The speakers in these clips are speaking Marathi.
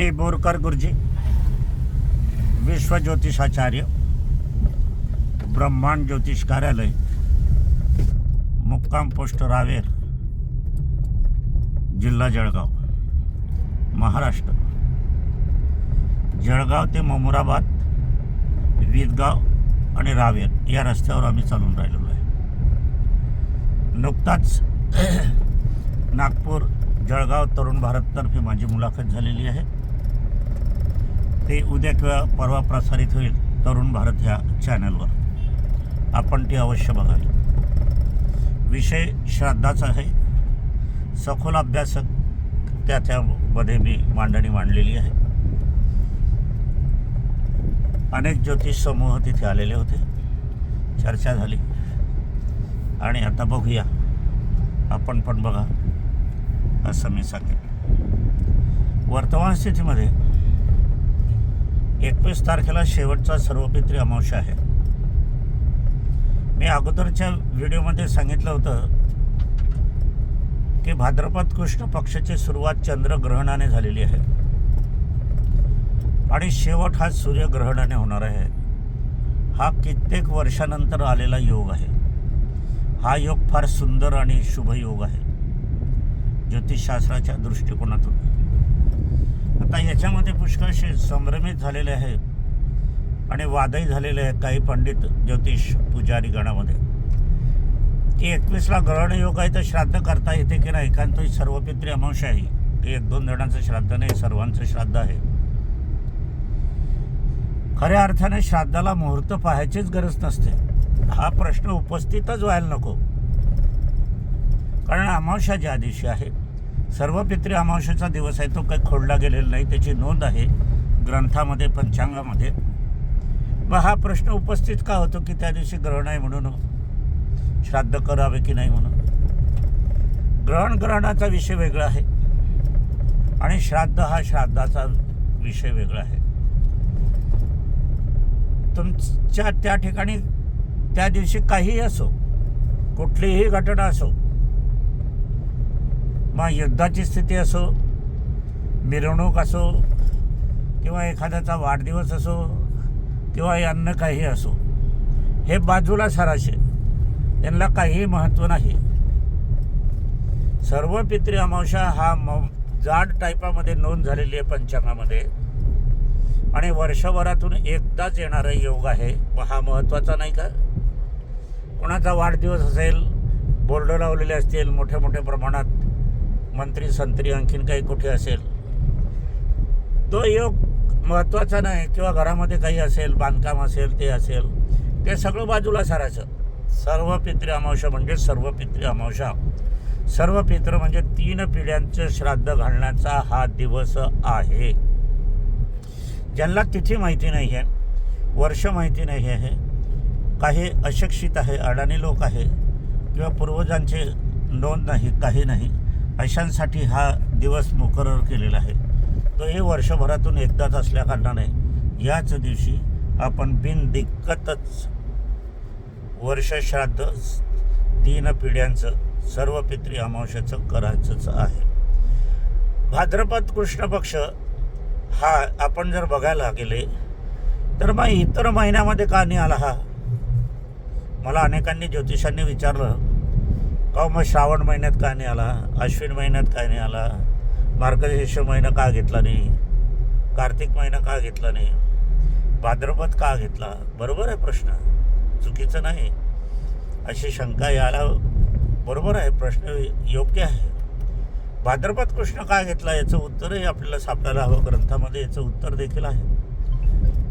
मी बोरकर गुरुजी विश्व ज्योतिषाचार्य ब्रह्मांड ज्योतिष कार्यालय मुक्काम पोस्ट रावेर जिल्हा जळगाव महाराष्ट्र. जळगाव ते ममुराबाद विदगाव आणि रावेर या रस्त्यावर आम्ही चालून राहिलेलो आहे. नुकताच नागपूर जळगाव तरुण भारततर्फे माझी मुलाखत झालेली आहे. ते उद्या किंवा परवा प्रसारित होईल तरुण भारत ह्या चॅनलवर आपण ती अवश्य बघाल. विषय श्राद्धाचा आहे. सखोल अभ्यासक त्या त्यामध्ये मी मांडणी मांडलेली आहे. अनेक ज्योतिष समूह तिथे आलेले होते. चर्चा झाली. आणि आता बघूया. आपण पण बघा. असं मी सांगेन. वर्तमान स्थितीमध्ये एकवीस तारखेला शेवटचा सर्वपित्री अमावश्य आहे. मी अगोदरच्या व्हिडिओमध्ये सांगितलं होतं की भाद्रपद कृष्ण पक्षाची सुरुवात चंद्रग्रहणाने झालेली आहे. आणि शेवट हा सूर्यग्रहणाने होणार आहे. हा कित्येक वर्षानंतर आलेला योग आहे. हा योग फार सुंदर आणि शुभ योग आहे. ज्योतिषशास्त्राच्या दृष्टिकोनातून. आता याच्यामध्ये पुष्कळसे संभ्रमित झालेले आहे आणि वादही झालेले आहेत काही पंडित ज्योतिष पुजारी गणामध्ये. की एकवीसला ग्रहण योग आहे तर श्राद्ध करता येते की नाही? कारण तो सर्वपित्री अमांश आहे. की एक दोन जणांचं श्राद्ध नाही सर्वांचं श्राद्ध आहे. खऱ्या अर्थाने श्राद्धाला मुहूर्त पाहायचीच गरज नसते. हा प्रश्न उपस्थितच व्हायला नको. कारण अमावस्या ज्या दिवशी आहे सर्व पित्री अमावस्याचा दिवस आहे तो काही खोडला गेलेला नाही. त्याची नोंद आहे ग्रंथामध्ये पंचांगामध्ये. मग हा प्रश्न उपस्थित का होतो की त्या दिवशी ग्रहण आहे म्हणून? श्राद्ध करावे की नाही म्हणून? ग्रहण ग्रहणाचा विषय वेगळा आहे. आणि श्राद्ध हा श्राद्धाचा विषय वेगळा आहे. तुमच्या त्या ठिकाणी त्या दिवशी काहीही असो कुठलीही घटना असो मग युद्धाची स्थिती असो मिरवणूक असो किंवा एखाद्याचा वाढदिवस असो किंवा अन्न काही असो हे बाजूला सराशे. त्यांना काहीही महत्त्व नाही. सर्व पितृ अमावशा हा म जाड टाईपामध्ये नोंद झालेली आहे पंचांगामध्ये. आणि वर्षभरातून एकदाच येणारा योग आहे. मग हा महत्त्वाचा नाही का? कोणाचा वाढदिवस असेल बोर्ड लावलेले असतील मोठ्या मोठ्या प्रमाणात मंत्री संत्री आणखीन काही कुठे असेल? तो योग महत्त्वाचा नाही किंवा घरामध्ये काही असेल बांधकाम असेल ते असेल ते सगळं बाजूला सारायचं. सर्व पितृ अमावशा म्हणजे सर्व पितृ अमावशा सर्व पित्र म्हणजे तीन पिढ्यांचं श्राद्ध घालण्याचा हा दिवस आहे. ज्यांना तिथी माहिती नाही आहे वर्ष माहिती नाही आहे काही अशिक्षित आहे अडाणी लोक आहे किंवा पूर्वजांचे नोंद नाही काही नाही अशांसाठी हा दिवस मुकरर केलेला आहे. तो हे वर्षभरातून एकदाच असल्याकारणाने याच दिवशी आपण बिनदिक्कतच वर्षश्राद्ध तीन पिढ्यांचं सर्व पित्री अमावश्याचं करायचंच आहे. भाद्रपद कृष्ण पक्ष हा आपण जर बघायला गेले तर मग इतर महिन्यामध्ये का नाही आला हा? मला अनेकांनी ज्योतिषांनी विचारलं का मग श्रावण महिन्यात का नाही आला? अश्विन महिन्यात का नाही आला? मार्गशीर्ष महिना का घेतला नाही? कार्तिक महिना का घेतला नाही? भाद्रपद का घेतला? बरोबर आहे प्रश्न. चुकीचं नाही. अशी शंका याला बरोबर आहे. प्रश्न योग्य आहे. भाद्रपद कृष्ण का घेतला याचं उत्तरही आपल्याला सापडायला हवं. ग्रंथामध्ये याचं उत्तर देखील आहे.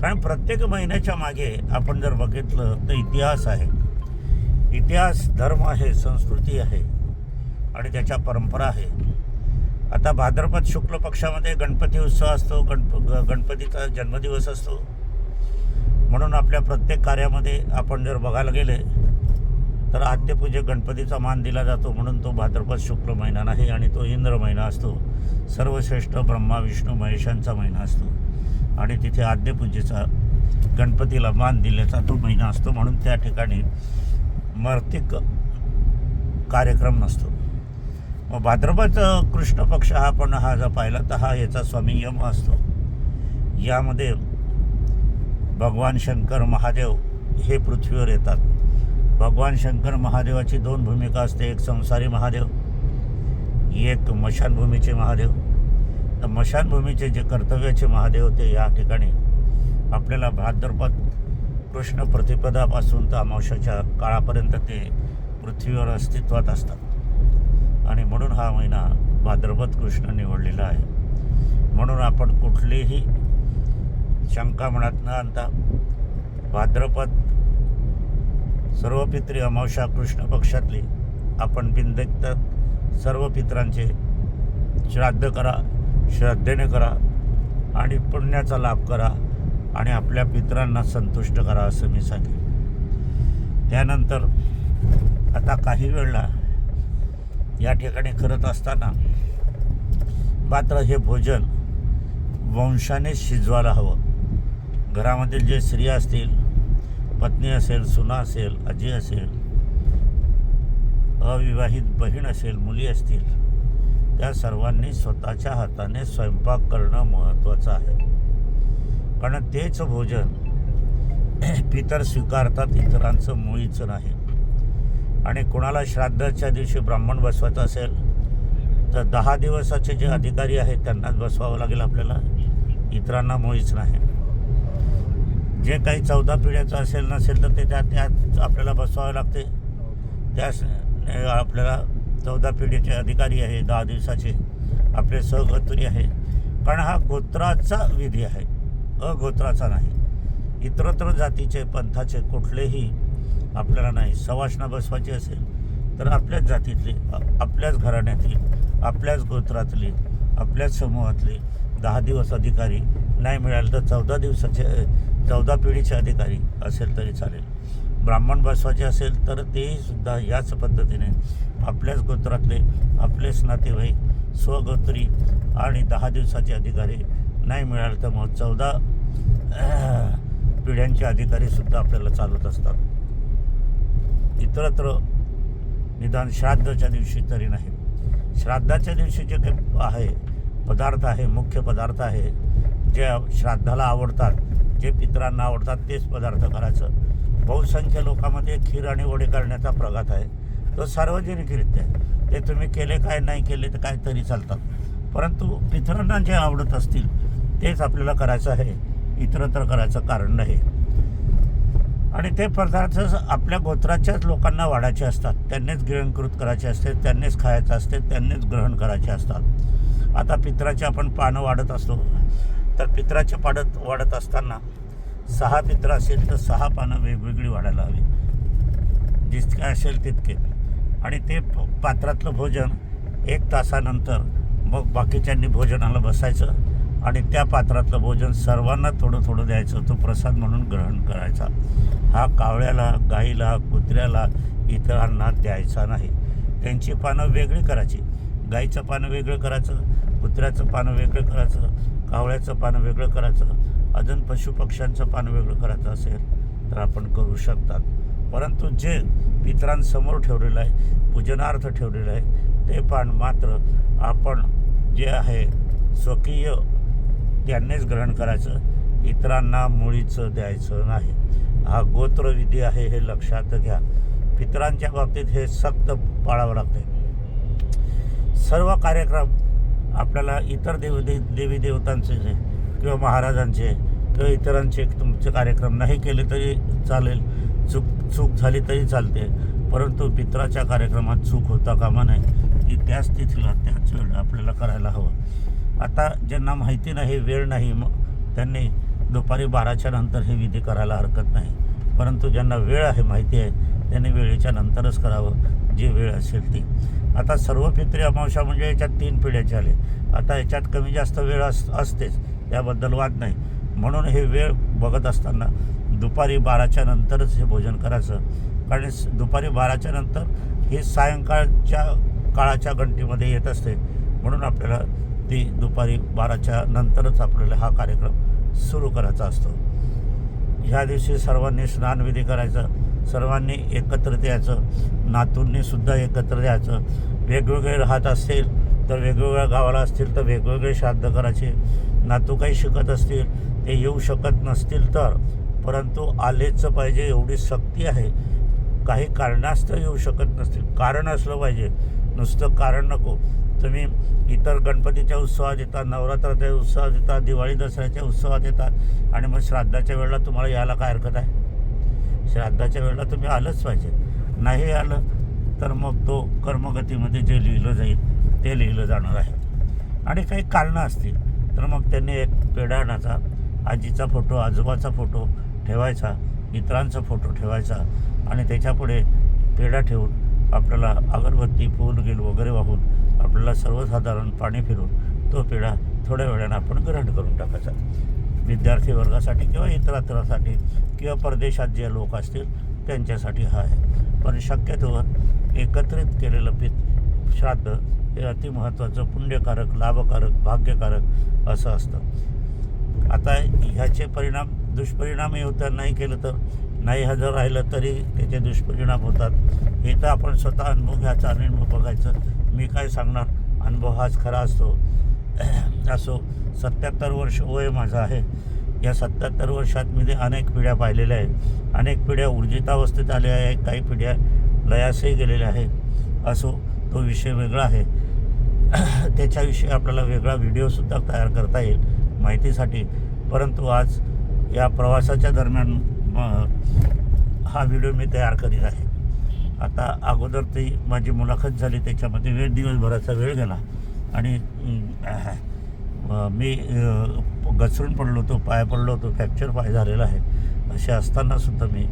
कारण प्रत्येक महिन्याच्या मागे आपण जर बघितलं तर इतिहास आहे. इतिहास धर्म आहे संस्कृती आहे आणि त्याच्या परंपरा आहे. आता भाद्रपद शुक्ल पक्षामध्ये गणपती उत्सव असतो गणप ग- गणपतीचा जन्मदिवस असतो. म्हणून आपल्या प्रत्येक कार्यामध्ये आपण जर बघायला गेले तर आद्यपूजे गणपतीचा मान दिला जातो म्हणून तो भाद्रपद शुक्ल महिना नाही आणि तो इंद्र महिना असतो. सर्वश्रेष्ठ ब्रह्मा विष्णू महेशांचा महिना असतो. आणि तिथे आद्यपूजेचा गणपतीला मान दिल्याचा तो महिना असतो. म्हणून त्या ठिकाणी मर्तिक कार्यक्रम नसतो. मग भाद्रपद कृष्ण पक्ष हा पण हा जर पाहिला तर हा याचा स्वामी यम असतो. यामध्ये भगवान शंकर महादेव हे पृथ्वीवर येतात. भगवान शंकर महादेवाची दोन भूमिका असते. एक संसारी महादेव एक मशानभूमीचे महादेव. तर मशानभूमीचे जे कर्तव्याचे महादेव होते या ठिकाणी आपल्याला भाद्रपद कृष्ण प्रतिपदापासून तर अमावशाच्या काळापर्यंत ते पृथ्वीवर अस्तित्वात असतात. आणि म्हणून हा महिना भाद्रपद कृष्ण निवडलेला आहे. म्हणून आपण कुठलीही शंका मनात न आणता भाद्रपद सर्व पित्री अमावस्या कृष्ण पक्षातली आपण बिंदक्त सर्व पित्रांचे श्राद्ध करा श्रद्धेने करा आणि पुण्याचा लाभ करा. आणि आपल्या पित्रांना संतुष्ट करा असं मी सांगेन. त्यानंतर आता काही वेळला या ठिकाणी करत असताना मात्र हे भोजन वंशाने शिजवायला हवं. घरामधील जे स्त्रिया असतील पत्नी असेल सुना असेल आजी असेल अविवाहित बहीण असेल मुली असतील त्या सर्वांनी स्वतःच्या हाताने स्वयंपाक करणं महत्त्वाचं आहे. कारण तेच भोजन पितर स्वीकारतात इतरांचं मुळीचं नाही. आणि कोणाला श्राद्धाच्या दिवशी ब्राह्मण बसवायचं असेल तर दहा दिवसाचे जे अधिकारी आहेत त्यांनाच बसवावं लागेल आपल्याला. इतरांना मुळीच नाही. जे काही चौदा पिढ्याचं असेल नसेल तर ते त्या त्यात आपल्याला बसवावे लागते. त्या आपल्याला चौदा पिढीचे अधिकारी आहे दहा दिवसाचे आपले सहगोत्री आहे. कारण हा गोत्राचा विधी आहे. अगोत्राचा नाही. इतरत्र जातीचे पंथाचे कुठलेही आपल्याला नाही. सवासना बसवायची असेल तर आपल्याच जातीतली आपल्याच घराण्यातली आपल्याच गोत्रातली आपल्याच समूहातली दहा दिवस अधिकारी नाही मिळाले तर चौदा दिवसाचे चौदा पिढीचे अधिकारी असेल तरी चालेल. ब्राह्मण बसवायचे असेल तर तेही सुद्धा याच पद्धतीने आपल्याच गोत्रातले आपलेच नातेवाईक स्वगोत्री आणि दहा दिवसाचे अधिकारी नाही मिळालं तर मग चौदा पिढ्यांचे अधिकारीसुद्धा आपल्याला चालत असतात. इतरत्र निदान श्राद्धाच्या दिवशी तरी नाही. श्राद्धाच्या दिवशी जे काही आहे पदार्थ आहे मुख्य पदार्थ आहे जे श्राद्धाला आवडतात जे पितरांना आवडतात तेच पदार्थ करायचं. बहुसंख्य लोकांमध्ये खीर आणि वडे करण्याचा प्रघात आहे. तो सार्वजनिकरित्या आहे. ते तुम्ही केले काय नाही केले तर काय तरी चालतात परंतु पितरांना जे आवडत असतील तेच आपल्याला करायचं आहे. इतरत्र करायचं कारण नाही. आणि ते पदार्थ आपल्या गोत्राच्याच लोकांना वाढायचे असतात. त्यांनीच गिरणकृत करायचे असते त्यांनीच खायचं असते त्यांनीच ग्रहण करायचे असतात. आता पित्राचे आपण पानं वाढत असतो. तर पित्राचे पाडत वाढत असताना सहा पित्र असेल तर सहा पानं वेगवेगळी वाढायला हवी. जितके असेल तितके. आणि ते प- पात्रातलं भोजन एक तासानंतर मग बाकीच्यांनी भोजनाला बसायचं. आणि त्या पात्रातलं भोजन सर्वांना थोडं थोडं द्यायचं तो प्रसाद म्हणून ग्रहण करायचा. हा कावळ्याला गाईला कुत्र्याला इतरांना द्यायचा नाही. त्यांची पानं वेगळी करायची. गाईचं पानं वेगळं करायचं कुत्र्याचं पानं वेगळं करायचं कावळ्याचं पानं वेगळं करायचं अजून पशुपक्ष्यांचं पानं वेगळं करायचं असेल तर आपण करू शकतात. परंतु जे पितरांसमोर ठेवलेलं आहे पूजनार्थ ठेवलेलं आहे ते पान मात्र आपण जे आहे स्वकीय त्यांनीच ग्रहण करायचं. इतरांना मुळीचं द्यायचं नाही. हा गोत्रविधी आहे हे लक्षात घ्या. पितरांच्या बाबतीत हे सक्त पाळावं लागते सर्व कार्यक्रम आपल्याला इतर देवी दे देवी देवतांचे किंवा महाराजांचे किंवा इतरांचे तुमचे कार्यक्रम नाही केले तरी चालेल. चूक चूक झाली तरी चालते. परंतु पित्राच्या कार्यक्रमात चूक होता कामा नये. ती त्याच तिथीला त्याच वेळ आपल्याला करायला हवं. आता ज्यांना माहिती नाही वेळ नाही मग त्यांनी दुपारी बाराच्या नंतर हे विधी करायला हरकत नाही. परंतु ज्यांना वेळ आहे माहिती आहे त्यांनी वेळेच्या नंतरच करावं जी वेळ असेल ती. आता सर्व पित्री अमावस्या म्हणजे याच्यात तीन पिढ्याचे आले. आता याच्यात कमी जास्त वेळ अस असतेच याबद्दल वाद नाही. म्हणून हे वेळ बघत असताना दुपारी बाराच्या नंतरच हे भोजन करायचं. कारण दुपारी बाराच्या नंतर हे सायंकाळच्या काळाच्या घंटीमध्ये येत असते. म्हणून आपल्याला ती दुपारी बाराच्या नंतरच आपल्याला हा कार्यक्रम सुरू करायचा असतो. ह्या दिवशी सर्वांनी स्नानविधी करायचं सर्वांनी एकत्र यायचं नातूंनीसुद्धा एकत्र यायचं. वेगवेगळे राहत असतील तर वेगवेगळ्या गावाला असतील तर वेगवेगळे श्राद्ध करायचे. नातू काही शिकत असतील ते येऊ शकत नसतील तर परंतु आलेच पाहिजे एवढी सक्ती आहे. काही कारणास्तव येऊ शकत नसतील. कारण असलं पाहिजे. नुसतं कारण नको. तुम्ही इतर गणपतीच्या उत्सवात येतात नवरात्राच्या उत्सवात येतात दिवाळी दसऱ्याच्या उत्सवात येतात आणि मग श्राद्धाच्या वेळेला तुम्हाला यायला काय हरकत आहे? श्राद्धाच्या वेळेला तुम्ही आलंच पाहिजे. नाही आलं तर मग तो कर्मगतीमध्ये जे लिहिलं जाईल ते लिहिलं जाणार आहे. आणि काही कारणं असतील तर मग त्यांनी एक पेढा आजीचा फोटो आजोबाचा फोटो ठेवायचा इतरांचा फोटो ठेवायचा आणि त्याच्यापुढे पेढा ठेवून आपल्याला अगरबत्ती फूल गिल वगैरे वाहून आपल्याला सर्वसाधारण पाणी फिरून तो पेढा थोड्या वेळानं आपण ग्रहण करून टाकायचा. विद्यार्थी वर्गासाठी किंवा इतरात्रासाठी किंवा परदेशात जे लोक असतील त्यांच्यासाठी हा आहे. पण शक्यतोवर एकत्रित केलेलं पीत श्राद्ध हे अतिमहत्त्वाचं पुण्यकारक लाभकारक भाग्यकारक असं असतं. आता ह्याचे परिणाम दुष्परिणामही होतात नाही केलं तर नाही हजर राहिलं तरी त्याचे दुष्परिणाम होतात. हे तर आपण स्वतः अनुभव घ्यायचा आणि अनुभव बघायचं. मी काय सांगणार? अनुभव हाच खरा असतो. असो सत्याहत्तर वर्ष वय माझं आहे. या सत्याहत्तर वर्षात मी ते अनेक पिढ्या पाहिलेल्या आहेत. अनेक पिढ्या ऊर्जितावस्थेत आल्या आहेत. काही पिढ्या लयासही गेलेल्या आहेत. असो तो विषय वेगळा आहे. त्याच्याविषयी आपल्याला वेगळा व्हिडिओसुद्धा तयार करता येईल माहितीसाठी. परंतु आज या प्रवासाच्या दरम्यान हा व्हिडिओ मी तयार करीत आहे. आता अगोदर ती माझी मुलाखत झाली त्याच्यामध्ये वेळ दिवसभराचा वेळ गेला. आणि मी घसरून पडलो होतो पाय पडलो होतो फ्रॅक्चर पाय झालेला आहे. असे असतानासुद्धा मी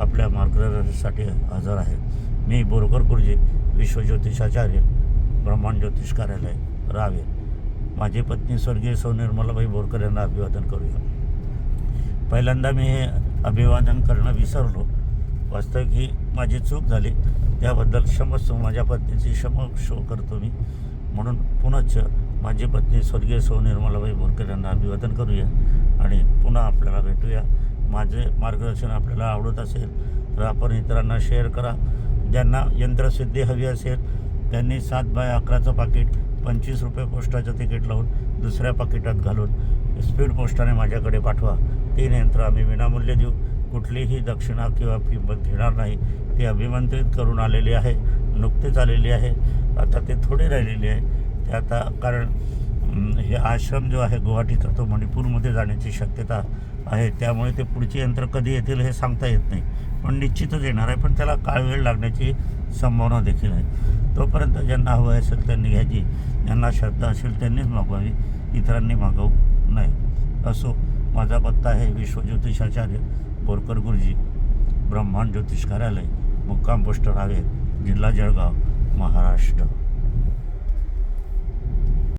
आपल्या मार्गदर्शनासाठी हजर आहे. मी बोरकर गुरुजी विश्वज्योतिषाचार्य ब्रह्मांड ज्योतिष कार्यालय रावे माझी पत्नी स्वर्गीय सौ निर्मलाबाई बोरकर यांना अभिवादन करूया. पहिल्यांदा मी हे अभिवादन करणं विसरलो. वास्तविक ही माझी चूक झाली. त्याबद्दल क्षमस्व माझ्या पत्नीची क्षमस्व करतो मी. म्हणून पुनश्च माझी पत्नी स्वर्गीय सौ निर्मलाबाई बोरकर यांना अभिवादन करूया आणि पुन्हा आपल्याला भेटूया. माझे मार्गदर्शन आपल्याला आवडत असेल तर आपण इतरांना शेअर करा. ज्यांना यंत्रसिद्धी हवी असेल त्यांनी सात बाय अकराचं पाकिट पंचवीस रुपये पोस्टाचं तिकीट लावून दुसऱ्या पाकिटात घालून स्पीड पोस्टाने माझ्याकडे पाठवा. तीन यंत्र आम्ही विनामूल्य देऊ. कुठलीही दक्षिणा किंवा किंमत घेणार नाही. ती अभिमंत्रित करून आलेली आहे. नुकतीच आलेली आहे. आता ते थोडे राहिलेले आहे. ते आता कारण हे आश्रम जो आहे गुवाहाटीचा तो मणिपूरमध्ये जाण्याची शक्यता आहे. त्यामुळे ते पुढचे यंत्र कधी येतील हे सांगता येत नाही. पण निश्चितच येणार आहे. पण त्याला काळ वेळ लागण्याची संभावना देखील आहे. तोपर्यंत ज्यांना हवं असेल त्यांनी घ्यायची. ज्यांना श्रद्धा असेल त्यांनीच मागवावी. इतरांनी मागवू नये. असो माझा पत्ता आहे विश्वज्योतिषाचार्य बोरकर गुरुजी ब्रह्मांड ज्योतिष कार्यालय मुक्काम पोस्ट रावे जिल्हा जळगाव महाराष्ट्र.